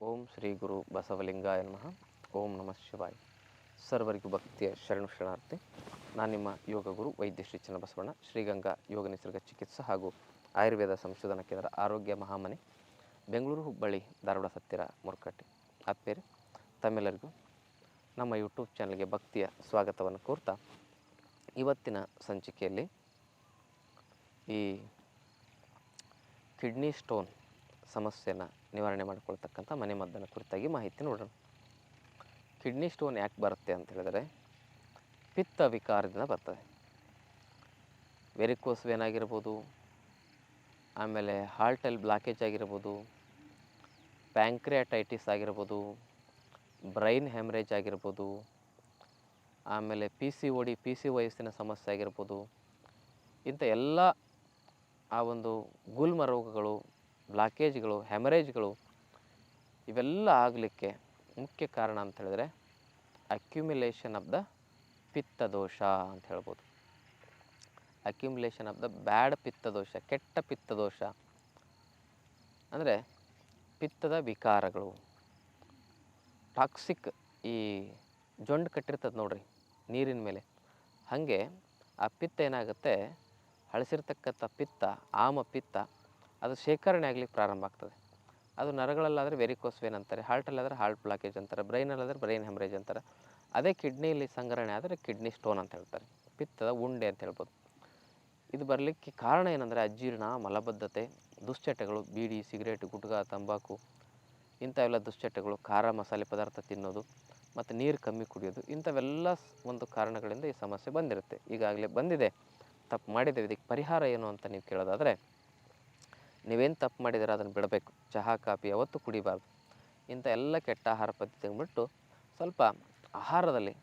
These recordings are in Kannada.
ಓಂ ಶ್ರೀ ಗುರು ಬಸವಲಿಂಗಾಯ ನಮಃ. ಓಂ ನಮಃ ಶಿವಾಯ. ಸರ್ವರಿಗೂ ಭಕ್ತಿಯ ಶರಣು ಶರಣಾರ್ಥಿ. ನಾನು ನಿಮ್ಮ ಯೋಗ ಗುರು ವೈದ್ಯ ಶ್ರೀ ಚನ್ನಬಸವಣ್ಣ ಶ್ರೀಗಂಗಾ ಯೋಗ ನಿಸರ್ಗ ಚಿಕಿತ್ಸಾ ಹಾಗೂ ಆಯುರ್ವೇದ ಸಂಶೋಧನಾ ಕೇಂದ್ರ ಆರೋಗ್ಯ ಮಹಾಮನೆ, ಬೆಂಗಳೂರು ಹುಬ್ಬಳ್ಳಿ, ಧಾರವಾಡ ಹತ್ತಿರ ಮುರುಕಟ್ಟೆ. ಆತ್ಮೇರೆ ತಮ್ಮೆಲ್ಲರಿಗೂ ನಮ್ಮ ಯೂಟ್ಯೂಬ್ ಚಾನಲ್ಗೆ ಭಕ್ತಿಯ ಸ್ವಾಗತವನ್ನು ಕೋರ್ತಾ ಇವತ್ತಿನ ಸಂಚಿಕೆಯಲ್ಲಿ ಈ ಕಿಡ್ನಿ ಸ್ಟೋನ್ ಸಮಸ್ಯೆನ ನಿವಾರಣೆ ಮಾಡಿಕೊಳ್ತಕ್ಕಂಥ ಮನೆಮದ್ದನ್ನು ಕುರಿತಾಗಿ ಮಾಹಿತಿ ನೋಡೋಣ. ಕಿಡ್ನಿ ಸ್ಟೋನ್ ಯಾಕೆ ಬರುತ್ತೆ ಅಂತ ಹೇಳಿದರೆ, ಪಿತ್ತ ವಿಕಾರದಿಂದ ಬರ್ತದೆ. ವೆರಿಕೋಸ್ ಆಗಿರ್ಬೋದು, ಆಮೇಲೆ ಹಾರ್ಟಲ್ಲಿ ಬ್ಲಾಕೇಜ್ ಆಗಿರ್ಬೋದು, ಪ್ಯಾಂಕ್ರಿಯಾಟೈಟಿಸ್ ಆಗಿರ್ಬೋದು, ಬ್ರೈನ್ ಹ್ಯಾಮ್ರೇಜ್ ಆಗಿರ್ಬೋದು, ಆಮೇಲೆ P C O D, P C ವಯಸ್ಸಿನ ಸಮಸ್ಯೆ ಆಗಿರ್ಬೋದು, ಇಂಥ ಎಲ್ಲ ಆ ಒಂದು ಗುಲ್ಮ ರೋಗಗಳು ಬ್ಲಾಕೇಜ್ಗಳು ಹೆಮರೇಜ್ಗಳು ಇವೆಲ್ಲ ಆಗಲಿಕ್ಕೆ ಮುಖ್ಯ ಕಾರಣ ಅಂತ ಹೇಳಿದ್ರೆ ಅಕ್ಯುಮಿಲೇಷನ್ ಆಫ್ ದ ಪಿತ್ತ ದೋಷ ಅಂತ ಹೇಳ್ಬೋದು. ಅಕ್ಯುಮಿಲೇಷನ್ ಆಫ್ ದ ಬ್ಯಾಡ್ ಪಿತ್ತ ದೋಷ ಕೆಟ್ಟ ಪಿತ್ತ ದೋಷ ಅಂದರೆ ಪಿತ್ತದ ವಿಕಾರಗಳು. ಟಾಕ್ಸಿಕ್ ಈ ಜೊಂಡು ಕಟ್ಟಿರ್ತದೆ ನೋಡ್ರಿ ನೀರಿನ ಮೇಲೆ. ಹಾಗೆ ಆ ಪಿತ್ತ ಏನಾಗುತ್ತೆ? ಹಳಸಿರ್ತಕ್ಕಂಥ ಪಿತ್ತ, ಆಮ ಪಿತ್ತ ಅದು ಶೇಖರಣೆ ಆಗಲಿಕ್ಕೆ ಪ್ರಾರಂಭ ಆಗ್ತದೆ. ಅದು ನರಗಳಲ್ಲಾದರೆ ವೆರಿಕೋಸ್ ವೇನ್ ಅಂತಾರೆ ಹಾರ್ಟಲ್ಲಾದರೆ ಹಾರ್ಟ್ ಬ್ಲಾಕೇಜ್ ಅಂತಾರೆ ಬ್ರೈನಲ್ಲಾದರೆ ಬ್ರೈನ್ ಹೆಮ್ರೇಜ್ ಅಂತಾರೆ. ಅದೇ ಕಿಡ್ನಿಯಲ್ಲಿ ಸಂಗ್ರಹಣೆ ಆದರೆ ಕಿಡ್ನಿ ಸ್ಟೋನ್ ಅಂತ ಹೇಳ್ತಾರೆ. ಪಿತ್ತದ ಉಂಡೆ ಅಂತ ಹೇಳ್ಬೋದು. ಇದು ಬರಲಿಕ್ಕೆ ಕಾರಣ ಏನಂದರೆ ಅಜೀರ್ಣ, ಮಲಬದ್ಧತೆ, ದುಶ್ಚಟಗಳು, ಬೀಡಿ, ಸಿಗರೇಟ್, ಗುಟ್ಕ, ತಂಬಾಕು, ಇಂಥವೆಲ್ಲ ದುಶ್ಚಟಗಳು, ಖಾರ ಮಸಾಲೆ ಪದಾರ್ಥ ತಿನ್ನೋದು ಮತ್ತು ನೀರು ಕಮ್ಮಿ ಕುಡಿಯೋದು, ಇಂಥವೆಲ್ಲ ಒಂದು ಕಾರಣಗಳಿಂದ ಈ ಸಮಸ್ಯೆ ಬಂದಿರುತ್ತೆ. ಈಗಾಗಲೇ ಬಂದಿದೆ. ತಪ್ಪು ಮಾಡಿದ್ದೇವೆ ಇದಕ್ಕೆ ಪರಿಹಾರ ಏನು ಅಂತ ನೀವು ಕೇಳೋದಾದರೆ ನೀವೇನು ತಪ್ಪು ಮಾಡಿದರೆ ಅದನ್ನು ಬಿಡಬೇಕು. ಚಹಾ, ಕಾಫಿ ಯಾವತ್ತೂ ಕುಡಿಬಾರ್ದು. ಇಂಥ ಎಲ್ಲ ಕೆಟ್ಟ ಆಹಾರ ಪದ್ಧತಿ ಬಿಟ್ಟು ಸ್ವಲ್ಪ ಆಹಾರದಲ್ಲಿ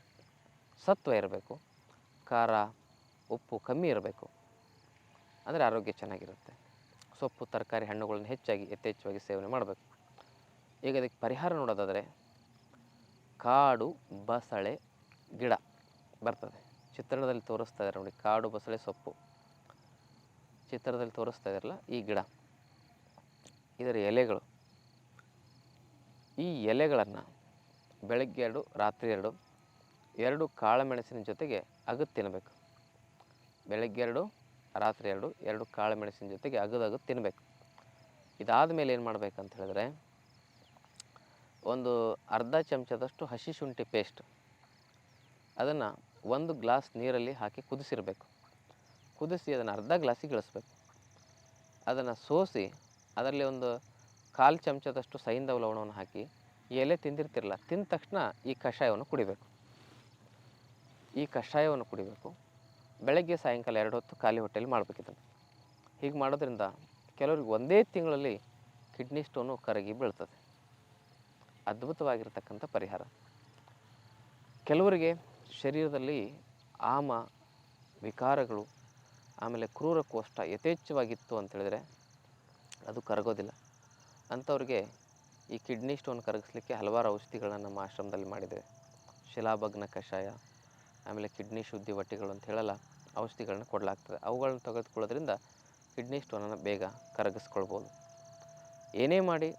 ಸತ್ವ ಇರಬೇಕು. ಖಾರ, ಉಪ್ಪು ಕಮ್ಮಿ ಇರಬೇಕು. ಅಂದರೆ ಆರೋಗ್ಯ ಚೆನ್ನಾಗಿರುತ್ತೆ. ಸೊಪ್ಪು, ತರಕಾರಿ, ಹಣ್ಣುಗಳನ್ನ ಹೆಚ್ಚಾಗಿ, ಯಥೇಚ್ಛವಾಗಿ ಸೇವನೆ ಮಾಡಬೇಕು. ಈಗ ಅದಕ್ಕೆ ಪರಿಹಾರ ನೋಡೋದಾದರೆ ಕಾಡು ಬಸಳೆ ಗಿಡ ಬರ್ತದೆ. ಚಿತ್ರಣದಲ್ಲಿ ತೋರಿಸ್ತಾ ಇದ್ದಾರೆ ನೋಡಿ, ಕಾಡು ಬಸಳೆ ಸೊಪ್ಪು. ಚಿತ್ರದಲ್ಲಿ ತೋರಿಸ್ತಾ ಇದ್ದಾರಲ್ಲ ಈ ಗಿಡ. ಇದರ ಎಲೆಗಳು. ಈ ಎಲೆಗಳನ್ನು ಬೆಳಗ್ಗೆ ಎರಡು, ರಾತ್ರಿ ಎರಡು ಎರಡು ಕಾಳುಮೆಣಸಿನ ಜೊತೆಗೆ ಅಗದು ತಿನ್ನಬೇಕು ಬೆಳಗ್ಗೆ ಎರಡು, ರಾತ್ರಿ ಎರಡು ಎರಡು ಕಾಳುಮೆಣಸಿನ ಜೊತೆಗೆ ಅಗದು ಅಗದು ತಿನ್ನಬೇಕು ಇದಾದ ಮೇಲೆ ಏನು ಮಾಡಬೇಕಂತ ಹೇಳಿದ್ರೆ, ಒಂದು ಅರ್ಧ ಚಮಚದಷ್ಟು ಹಸಿ ಶುಂಠಿ ಪೇಸ್ಟ್ ಅದನ್ನು ಒಂದು ಗ್ಲಾಸ್ ನೀರಲ್ಲಿ ಹಾಕಿ ಕುದಿಸಿರಬೇಕು. ಕುದಿಸಿ ಅದನ್ನು ಅರ್ಧ ಗ್ಲಾಸಿಗೆ ಇಳಿಸ್ಬೇಕು. ಅದನ್ನು ಸೋಸಿ ಅದರಲ್ಲಿ ಒಂದು ಕಾಲು ಚಮಚದಷ್ಟು ಸೈಂಧವ ಲವಣವನ್ನು ಹಾಕಿ ಎಲೆ ತಿಂದಿರ್ತಿರಲ್ಲ, ತಿಂದ ತಕ್ಷಣ ಈ ಕಷಾಯವನ್ನು ಕುಡಿಬೇಕು. ಈ ಕಷಾಯವನ್ನು ಕುಡಿಬೇಕು. ಬೆಳಗ್ಗೆ ಸಾಯಂಕಾಲ ಎರಡು ಹೊತ್ತು ಖಾಲಿ ಹೊಟ್ಟೆಯಲ್ಲಿ ಮಾಡಬೇಕು ಇದನ್ನು. ಹೀಗೆ ಮಾಡೋದ್ರಿಂದ ಕೆಲವ್ರಿಗೆ ಒಂದೇ ತಿಂಗಳಲ್ಲಿ ಕಿಡ್ನಿ ಸ್ಟೋನು ಕರಗಿ ಬೀಳ್ತದೆ. ಅದ್ಭುತವಾಗಿರ್ತಕ್ಕಂಥ ಪರಿಹಾರ. ಕೆಲವರಿಗೆ ಶರೀರದಲ್ಲಿ ಆಮ, ವಿಕಾರಗಳು, ಆಮೇಲೆ ಕ್ರೂರ ಕೋಷ್ಟ ಯಥೇಚ್ಛವಾಗಿತ್ತು ಅಂತ ಹೇಳಿದ್ರೆ ಅದು ಕರಗೋದಿಲ್ಲ. ಅಂಥವ್ರಿಗೆ ಈ ಕಿಡ್ನಿ ಸ್ಟೋನ್ ಕರಗಿಸ್ಲಿಕ್ಕೆ ಹಲವಾರು ಔಷಧಿಗಳನ್ನು ನಮ್ಮ ಆಶ್ರಮದಲ್ಲಿ ಮಾಡಿದ್ದೇವೆ. ಶಿಲಾಭಗ್ನ ಕಷಾಯ, ಆಮೇಲೆ ಕಿಡ್ನಿ ಶುದ್ಧಿ ವಟ್ಟಿಗಳು ಅಂತ ಹೇಳಲ್ಲ, ಔಷಧಿಗಳನ್ನ ಕೊಡಲಾಗ್ತದೆ. ಅವುಗಳನ್ನ ತೆಗೆದುಕೊಳ್ಳೋದ್ರಿಂದ ಕಿಡ್ನಿ ಸ್ಟೋನನ್ನು ಬೇಗ ಕರಗಿಸ್ಕೊಳ್ಬೋದು. ಏನೇ ಮಾಡಿ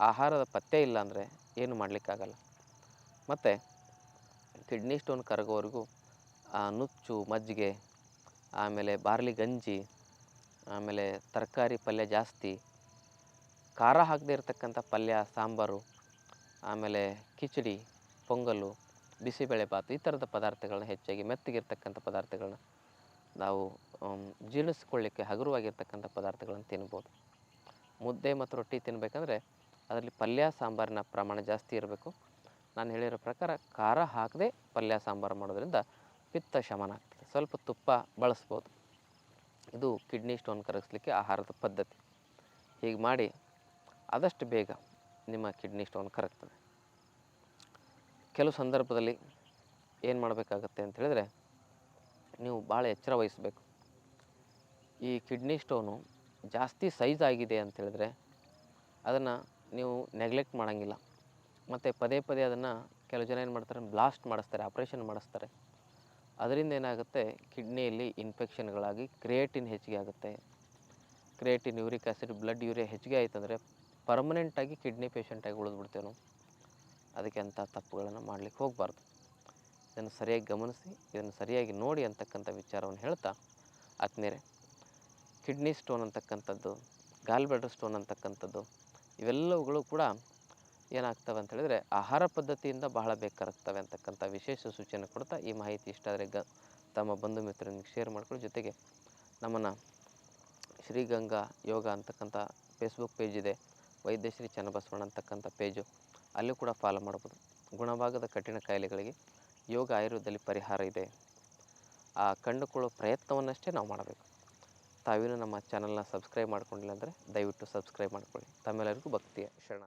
ಆಹಾರದ ಪತ್ತೆ ಇಲ್ಲ ಅಂದರೆ ಏನು ಮಾಡಲಿಕ್ಕಾಗಲ್ಲ. ಮತ್ತು ಕಿಡ್ನಿ ಸ್ಟೋನ್ ಕರಗೋವರೆಗೂ ನುಚ್ಚು, ಮಜ್ಜಿಗೆ, ಆಮೇಲೆ ಬಾರ್ಲಿ ಗಂಜಿ ಆಮೇಲೆ ತರಕಾರಿ ಪಲ್ಯ ಜಾಸ್ತಿ, ಖಾರ ಹಾಕದೇ ಇರತಕ್ಕಂಥ ಪಲ್ಯ, ಸಾಂಬಾರು, ಆಮೇಲೆ ಕಿಚಡಿ, ಪೊಂಗಲ್ಲು, ಬಿಸಿಬೇಳೆ ಬಾತು ಈ ಥರದ ಪದಾರ್ಥಗಳನ್ನ ಹೆಚ್ಚಾಗಿ ಮೆತ್ತಗಿರ್ತಕ್ಕಂಥ ಪದಾರ್ಥಗಳನ್ನ ನಾವು ಜೀರ್ಣಿಸ್ಕೊಳ್ಳಿಕ್ಕೆ ಹಗುರವಾಗಿರ್ತಕ್ಕಂಥ ಪದಾರ್ಥಗಳನ್ನು ತಿನ್ಬೋದು. ಮುದ್ದೆ ಮತ್ತು ರೊಟ್ಟಿ ತಿನ್ನಬೇಕಂದ್ರೆ ಅದರಲ್ಲಿ ಪಲ್ಯ, ಸಾಂಬಾರಿನ ಪ್ರಮಾಣ ಜಾಸ್ತಿ ಇರಬೇಕು. ನಾನು ಹೇಳಿರೋ ಪ್ರಕಾರ ಖಾರ ಹಾಕದೆ ಪಲ್ಯ, ಸಾಂಬಾರು ಮಾಡೋದ್ರಿಂದ ಪಿತ್ತ ಶಮನ ಆಗ್ತದೆ. ಸ್ವಲ್ಪ ತುಪ್ಪ ಬಳಸ್ಬೋದು. ಇದು ಕಿಡ್ನಿ ಸ್ಟೋನ್ ಕರಗಿಸ್ಲಿಕ್ಕೆ ಆಹಾರದ ಪದ್ಧತಿ. ಹೀಗೆ ಮಾಡಿ ಆದಷ್ಟು ಬೇಗ ನಿಮ್ಮ ಕಿಡ್ನಿ ಸ್ಟೋನ್ ಕರಗ್ತದೆ. ಕೆಲವು ಸಂದರ್ಭದಲ್ಲಿ ಏನು ಮಾಡಬೇಕಾಗತ್ತೆ ಅಂತ ಹೇಳಿದರೆ ನೀವು ಭಾಳ ಎಚ್ಚರ ವಹಿಸಬೇಕು. ಈ ಕಿಡ್ನಿ ಸ್ಟೋನು ಜಾಸ್ತಿ ಸೈಜ್ ಆಗಿದೆ ಅಂತ ಹೇಳಿದ್ರೆ ಅದನ್ನು ನೀವು ನೆಗ್ಲೆಕ್ಟ್ ಮಾಡೋಂಗಿಲ್ಲ. ಮತ್ತು ಪದೇ ಪದೇ ಅದನ್ನು ಕೆಲವು ಜನ ಏನು ಮಾಡ್ತಾರೆ ಬ್ಲಾಸ್ಟ್ ಮಾಡಿಸ್ತಾರೆ ಆಪ್ರೇಷನ್ ಮಾಡಿಸ್ತಾರೆ. ಅದರಿಂದ ಏನಾಗುತ್ತೆ? ಕಿಡ್ನಿಯಲ್ಲಿ ಇನ್ಫೆಕ್ಷನ್ಗಳಾಗಿ ಕ್ರಿಯೇಟಿನ್ ಹೆಚ್ಚಿಗೆ ಆಗುತ್ತೆ. Creatine uric acid blood urea ಹೆಚ್ಚಿಗೆ ಆಯ್ತಂದರೆ ಪರ್ಮನೆಂಟಾಗಿ ಕಿಡ್ನಿ ಪೇಷಂಟಾಗಿ ಉಳಿದ್ಬಿಡ್ತೇವೆ ನಾವು. ಅದಕ್ಕೆ ಅಂಥ ತಪ್ಪುಗಳನ್ನು ಮಾಡಲಿಕ್ಕೆ ಹೋಗಬಾರ್ದು. ಇದನ್ನು ಸರಿಯಾಗಿ ಗಮನಿಸಿ, ಇದನ್ನು ಸರಿಯಾಗಿ ನೋಡಿ ಅಂತಕ್ಕಂಥ ವಿಚಾರವನ್ನು ಹೇಳ್ತಾ, ಆತ್ಮೀಯರೇ ಕಿಡ್ನಿ ಸ್ಟೋನ್ ಅಂತಕ್ಕಂಥದ್ದು ಗಾಲ್ ಸ್ಟೋನ್ ಅಂತಕ್ಕಂಥದ್ದು, ಇವೆಲ್ಲವುಗಳು ಕೂಡ ಏನಾಗ್ತವೆ ಅಂತ ಹೇಳಿದ್ರೆ ಆಹಾರ ಪದ್ಧತಿಯಿಂದ ಬಹಳ ಬೇಕಾಗ್ತವೆ ಅಂತಕ್ಕಂಥ ವಿಶೇಷ ಸೂಚನೆ ಕೊಡ್ತಾ ಈ ಮಾಹಿತಿ ಇಷ್ಟ ಆದರೆ ಗ ತಮ್ಮ ಬಂಧು ಮಿತ್ರರಿಗೆ ಶೇರ್ ಮಾಡ್ಕೊಳ್ಳಿ. ಜೊತೆಗೆ ನಮ್ಮನ್ನು ಶ್ರೀಗಂಗಾ ಯೋಗ ಅಂತಕ್ಕಂಥ ಫೇಸ್ಬುಕ್ ಪೇಜ್ ಇದೆ. ವೈದ್ಯಶ್ರೀ ಚನ್ನಬಸವಣ್ಣ ಅಂತಕ್ಕಂಥ ಪೇಜು ಅಲ್ಲೂ ಕೂಡ ಫಾಲೋ ಮಾಡ್ಬೋದು. ಗುಣಭಾಗದ ಕಠಿಣ ಕಾಯಿಲೆಗಳಿಗೆ ಯೋಗ ಆಯುರ್ವೇದದಲ್ಲಿ ಪರಿಹಾರ ಇದೆ. ಆ ಕಂಡುಕೊಳ್ಳೋ ಪ್ರಯತ್ನವನ್ನಷ್ಟೇ ನಾವು ಮಾಡಬೇಕು. ತಾವೇನು ನಮ್ಮ ಚಾನಲ್ನ ಸಬ್ಸ್ಕ್ರೈಬ್ ಮಾಡ್ಕೊಂಡಿಲ್ಲ ಅಂದರೆ ದಯವಿಟ್ಟು ಸಬ್ಸ್ಕ್ರೈಬ್ ಮಾಡ್ಕೊಳ್ಳಿ. ತಮ್ಮೆಲ್ಲರಿಗೂ ಭಕ್ತಿಯ ಶರಣ.